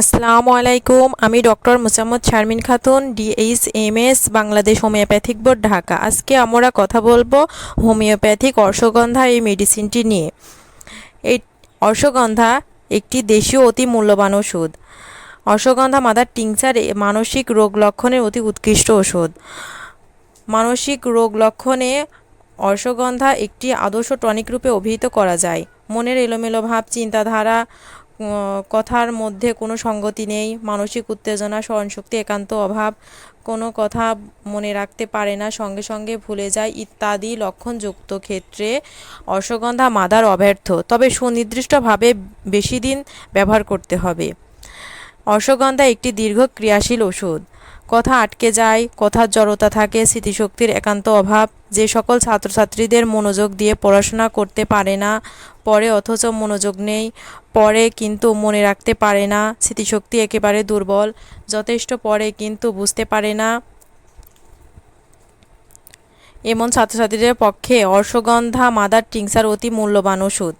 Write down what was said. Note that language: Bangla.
আসসালামু আলাইকুম, আমি doctor Musammat Sharmin Khatun DH M S Bangladesh homeopathic board, Dhaka. আজকে আমরা কথা বলব হোমিওপ্যাথিক অর্শগন্ধা এই মেডিসিনটি নিয়ে। এই অর্শগন্ধা একটি দেশীয় অতি মূল্যবান ওষুধ। অর্শগন্ধা মাদার টিংচার মানসিক রোগ লক্ষণের অতি উৎকৃষ্ট ওষুধ। মানসিক রোগ লক্ষণে অর্শগন্ধা একটি আদর্শ টনিক রূপে অভিহিত করা যায়। মনের এলোমেলো ভাব, চিন্তাধারা কথার মধ্যে কোনো সঙ্গতি নেই, মানসিক উত্তেজনা স্মরণশক্তি একান্ত অভাব, কোনো কথা মনে রাখতে পারে না, সঙ্গে সঙ্গে ভুলে যায় ইত্যাদি লক্ষণযুক্ত ক্ষেত্রে অশ্বগন্ধা মাদার অব্যর্থ। তবে সুনির্দিষ্টভাবে বেশি দিন ব্যবহার করতে হবে। অশ্বগন্ধা একটি দীর্ঘ ক্রিয়াশীল ওষুধ। কথা আটকে যায়, কথার জড়তা থাকে, স্মৃতিশক্তির একান্ত অভাব। যে সকল ছাত্রছাত্রীদের মনোযোগ দিয়ে পড়াশোনা করতে পারে না, পরে অথচ মনোযোগ নেই, পরে কিন্তু মনে রাখতে পারে না, স্মৃতিশক্তি একেবারে দুর্বল, যথেষ্ট পরে কিন্তু বুঝতে পারে না। এমন ছাত্রছাত্রীদের পক্ষে অর্শগন্ধা মাদার টিংসার অতি মূল্যবান ওষুধ।